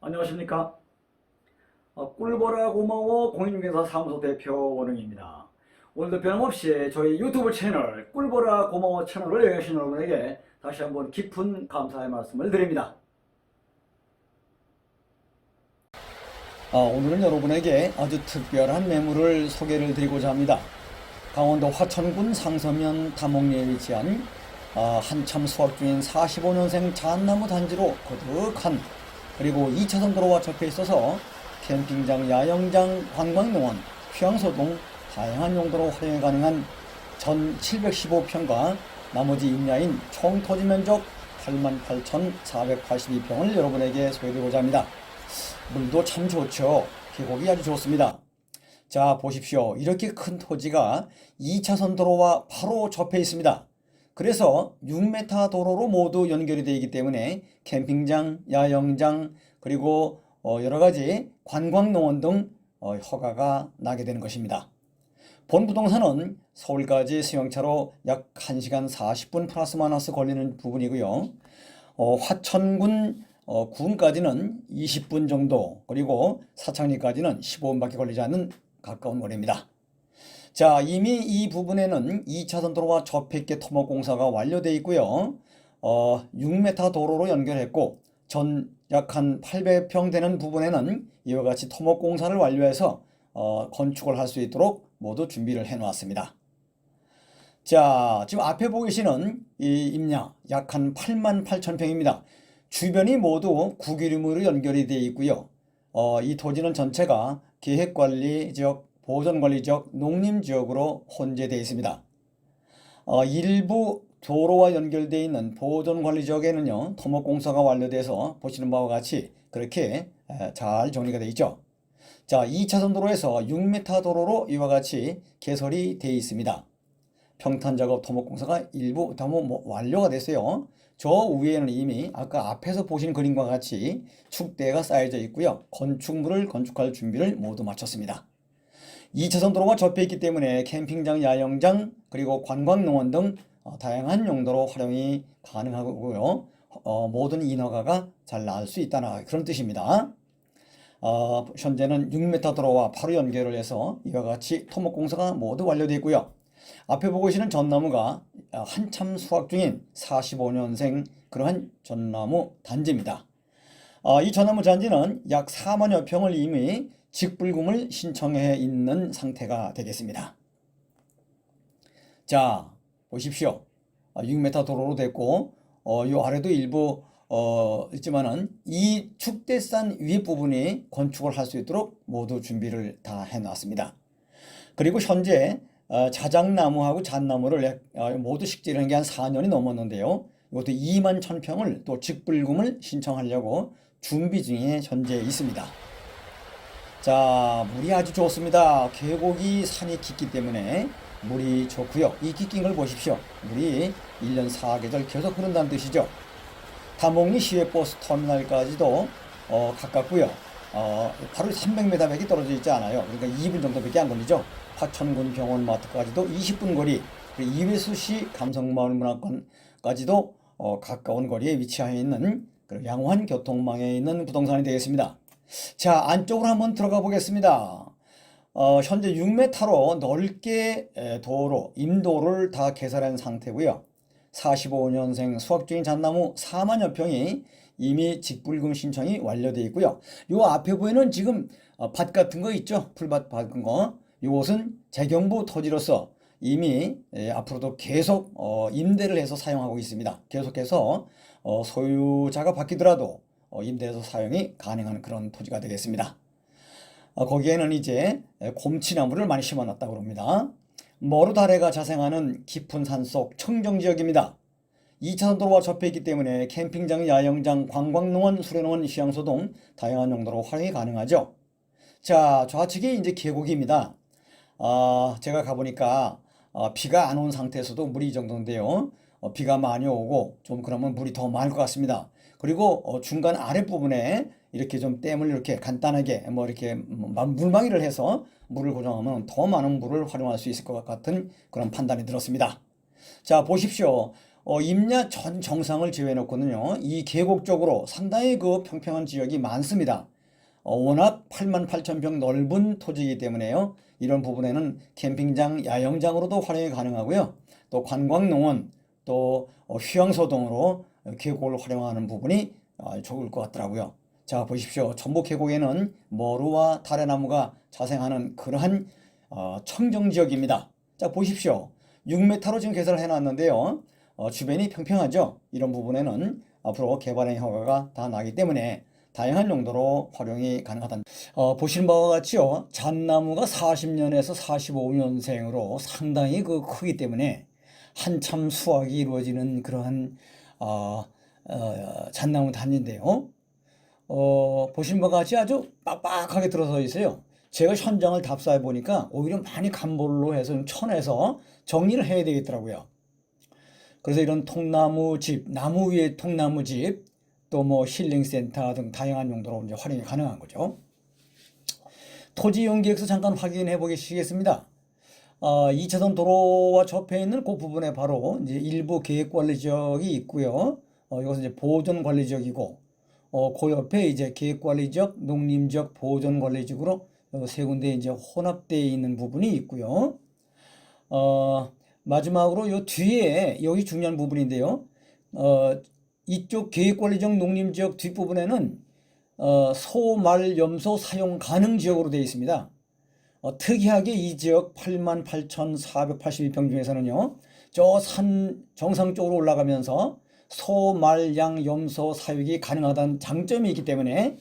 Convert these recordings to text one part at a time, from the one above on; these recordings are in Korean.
안녕하십니까? 어, 꿀보라 고마워 공인중개사 사무소 대표 원흥입니다. 오늘도 변함없이 저희 유튜브 채널 꿀보라 고마워 채널을 여행하신 여러분에게 다시 한번 깊은 감사의 말씀을 드립니다. 아, 오늘은 여러분에게 아주 특별한 매물을 소개를 드리고자 합니다. 강원도 화천군 상서면 다목리에 위치한 아, 한참 수확 중인 45년생 잣나무 단지로 거득한 그리고 2차선 도로와 접해 있어서 캠핑장, 야영장, 관광농원, 휴양소 등 다양한 용도로 활용이 가능한 전 715평과 나머지 임야인 총 토지 면적 88,482평을 여러분에게 소개드리고자 합니다. 물도 참 좋죠. 계곡이 아주 좋습니다. 자, 보십시오. 이렇게 큰 토지가 2차선 도로와 바로 접해 있습니다. 그래서 6m 도로로 모두 연결이 되어 있기 때문에 캠핑장, 야영장, 그리고 어, 여러 가지 관광농원 등 어, 허가가 나게 되는 것입니다. 본 부동산은 서울까지 수영차로 약 1시간 40분 플러스 마이너스 걸리는 부분이고요. 어, 화천군 어, 군까지는 20분 정도, 그리고 사창리까지는 15분밖에 걸리지 않는 가까운 거리입니다. 자, 이미 이 부분에는 2차선 도로와 접했게 토목 공사가 완료되어 있고요. 어, 6m 도로로 연결했고 전 약 한 800평 되는 부분에는 이와 같이 토목 공사를 완료해서 어, 건축을 할 수 있도록 모두 준비를 해 놓았습니다. 자, 지금 앞에 보고 계시는 이 임야 약 한 8만 8천 평입니다. 주변이 모두 구기름으로 연결이 되어 있고요. 어, 이 토지는 전체가 계획관리 지역, 보존관리 지역, 농림 지역으로 혼재되어 있습니다. 어, 일부 도로와 연결되어 있는 보존관리 지역에는요, 토목공사가 완료돼서 보시는 바와 같이 그렇게 에, 잘 정리가 되어 있죠. 자, 2차선 도로에서 6m 도로로 이와 같이 개설이 되어 있습니다. 평탄 작업 토목공사가 일부 다뭐 완료가 됐어요. 저 위에는 이미 아까 앞에서 보신 그림과 같이 축대가 쌓여져 있고요. 건축물을 건축할 준비를 모두 마쳤습니다. 2차선 도로가 접해 있기 때문에 캠핑장, 야영장, 그리고 관광농원 등 어, 다양한 용도로 활용이 가능하고요. 어, 모든 인허가가 잘 나올 수 있다는 그런 뜻입니다. 어, 현재는 6m 도로와 바로 연결을 해서 이와 같이 토목공사가 모두 완료되어 있고요. 앞에 보고 계시는 전나무가 아, 한참 수확 중인 45년생 그러한 전나무 단지입니다. 어, 이 전나무 단지는 약 4만여 평을 이미 직불금을 신청해 있는 상태가 되겠습니다. 자, 보십시오. 어, 6m 도로로 됐고, 어, 요 아래도 일부, 어, 있지만은 이 축대산 위에 부분이 건축을 할 수 있도록 모두 준비를 다 해놨습니다. 그리고 현재 어, 자작나무하고 잣나무를 어, 모두 식재하는 게한 4년이 넘었는데요. 이것도 2만 1000평을 또 직불금을 신청하려고 준비 중에 현재 있습니다. 자, 물이 아주 좋습니다. 계곡이 산이 깊기 때문에 물이 좋고요. 이 깊긴 걸 보십시오. 물이 1년 4계절 계속 흐른다는 뜻이죠. 다목리 시외 버스 터미널까지도 어, 가깝고요. 어, 바로 300m밖에 떨어져 있지 않아요. 그러니까 2분 정도밖에 안 걸리죠. 화천군 병원마트까지도 20분 거리, 이회수시 감성마을 문화관까지도 어, 가까운 거리에 위치하여 있는 그 양호한 교통망에 있는 부동산이 되겠습니다. 자, 안쪽으로 한번 들어가 보겠습니다. 어, 현재 6m로 넓게 에, 도로, 임도를 다 개설한 상태고요. 45년생 수확 중인 잣나무 4만여 평이 이미 직불금 신청이 완료되어 있고요. 요 앞에 보이는 지금 어, 밭 같은 거 있죠? 풀밭 같은 거. 이것은 재경부 토지로서 이미 예, 앞으로도 계속 어, 임대를 해서 사용하고 있습니다. 계속해서 어, 소유자가 바뀌더라도 어, 임대해서 사용이 가능한 그런 토지가 되겠습니다. 어, 거기에는 이제 곰치나무를 많이 심어놨다고 합니다. 머루다래가 자생하는 깊은 산속 청정지역입니다. 2차선 도로와 접해 있기 때문에 캠핑장, 야영장, 관광농원, 수련원, 휴양소 등 다양한 용도로 활용이 가능하죠. 자, 좌측이 이제 계곡입니다. 어, 제가 가보니까 어, 비가 안 온 상태에서도 물이 이 정도인데요. 어, 비가 많이 오고 좀 그러면 물이 더 많을 것 같습니다. 그리고 어, 중간 아랫부분에 이렇게 좀 댐을 이렇게 간단하게 뭐 이렇게 물망이를 해서 물을 고정하면 더 많은 물을 활용할 수 있을 것 같은 그런 판단이 들었습니다. 자, 보십시오. 어, 임야 전 정상을 제외해놓고는요, 이 계곡 쪽으로 상당히 그 평평한 지역이 많습니다. 어, 워낙 8만 8천 평 넓은 토지이기 때문에요. 이런 부분에는 캠핑장, 야영장으로도 활용이 가능하고요. 또 관광농원, 또 어, 휴양소 등으로 계곡을 활용하는 부분이 어, 좋을 것 같더라고요. 자, 보십시오. 전북 계곡에는 머루와 다래나무가 자생하는 그러한 어, 청정 지역입니다. 자, 보십시오. 6m로 지금 개설을 해놨는데요. 어, 주변이 평평하죠. 이런 부분에는 앞으로 개발의 허가가 다 나기 때문에 다양한 용도로 활용이 가능하다. 어, 보시는 바와 같이요. 잣나무가 40년에서 45년생으로 상당히 그 크기 때문에 한참 수확이 이루어지는 그러한 어, 어, 잣나무 단지인데요. 어, 보시는 바와 같이 아주 빡빡하게 들어서 있어요. 제가 현장을 답사해 보니까 오히려 많이 간볼로 해서 좀 쳐내서 정리를 해야 되겠더라고요. 그래서 이런 통나무 집, 나무 위에 통나무 집, 또 뭐 힐링센터 등 다양한 용도로 이제 활용이 가능한 거죠. 토지 계획서 잠깐 확인해 보시겠습니다. 어, 2차선 도로와 접해 있는 그 부분에 바로 이제 일부 계획 관리 지역이 있고요. 어, 이것은 이제 보존 관리 지역이고, 어, 그 옆에 이제 계획 관리 지역, 농림 지역, 보존 관리 지역으로 어, 세 군데 이제 혼합되어 있는 부분이 있고요. 어, 마지막으로 요 뒤에 여기 중요한 부분인데요. 어, 이쪽 계획관리적 농림 지역 뒷부분에는 어, 소말 염소 사용 가능 지역으로 되어 있습니다. 어, 특이하게 이 지역 88,482평 중에서는요. 저 산 정상 쪽으로 올라가면서 소, 말, 양, 염소 사육이 가능하다는 장점이 있기 때문에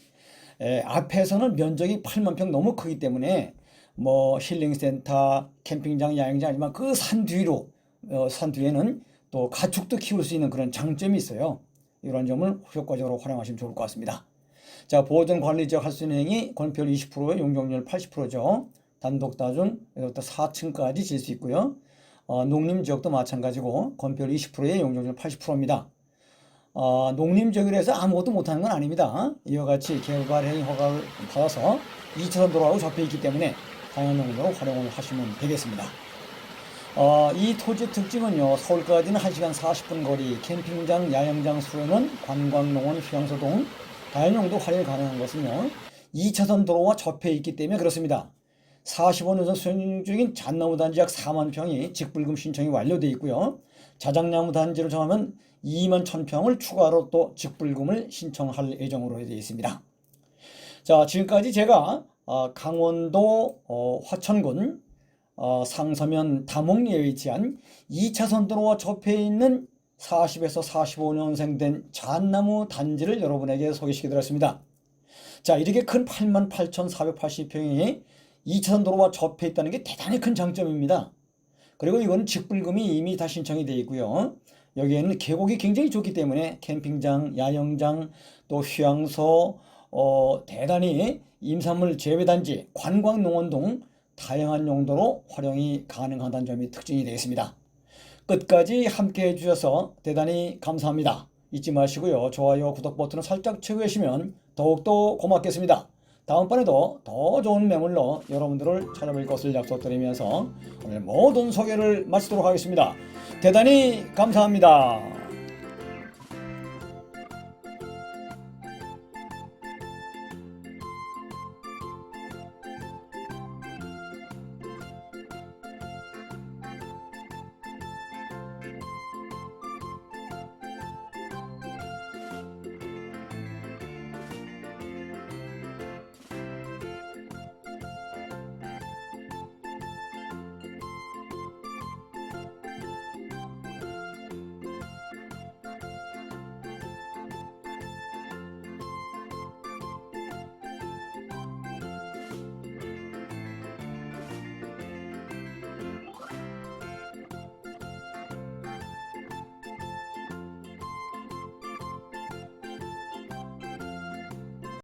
에, 앞에서는 면적이 8만 평 너무 크기 때문에 뭐 힐링센터, 캠핑장, 야영장 아니지만 그 산 뒤로 어, 산 뒤에는 또 가축도 키울 수 있는 그런 장점이 있어요. 이런 점을 효과적으로 활용하시면 좋을 것 같습니다. 자, 보존 관리 지역 할수 있는 행위 건폐율 20%, 용적률 80%죠. 단독 다중 이것도 4층까지 질 수 있고요. 어, 농림 지역도 마찬가지고 건폐율 20%에 용적률 80%입니다. 어, 농림 지역이라서 아무것도 못하는 건 아닙니다. 이와 같이 개발 행위 허가를 받아서 2차선 도로하고 접해 있기 때문에 다양한 용도로 활용을 하시면 되겠습니다. 어, 이 토지 특징은요, 서울까지는 1시간 40분 거리, 캠핑장, 야영장 수로는 관광농원, 휴양소 등 다양한 용도 활용이 가능한 것은요, 2차선 도로와 접해 있기 때문에 그렇습니다. 45년 전 수행 중인 잣나무 단지 약 4만 평이 직불금 신청이 완료되어 있고요. 자작나무 단지로 정하면 2만 1000평을 추가로 또 직불금을 신청할 예정으로 되어 있습니다. 자, 지금까지 제가 어, 강원도 어, 화천군 어, 상서면 다목리에 위치한 2차선 도로와 접해 있는 40에서 45년생 된 잣나무 단지를 여러분에게 소개시켜 드렸습니다. 자, 이렇게 큰 88,480평이 2차선 도로와 접해 있다는 게 대단히 큰 장점입니다. 그리고 이거는 직불금이 이미 다 신청이 되어 있고요. 여기에는 계곡이 굉장히 좋기 때문에 캠핑장, 야영장, 또 휴양소, 어, 대단히 임산물 재배단지, 관광농원 등 다양한 용도로 활용이 가능하다는 점이 특징이 되겠습니다. 끝까지 함께 해주셔서 대단히 감사합니다. 잊지 마시고요. 좋아요, 구독 버튼을 살짝 채우시면 더욱더 고맙겠습니다. 다음번에도 더 좋은 매물로 여러분들을 찾아뵐 것을 약속드리면서 오늘 모든 소개를 마치도록 하겠습니다. 대단히 감사합니다.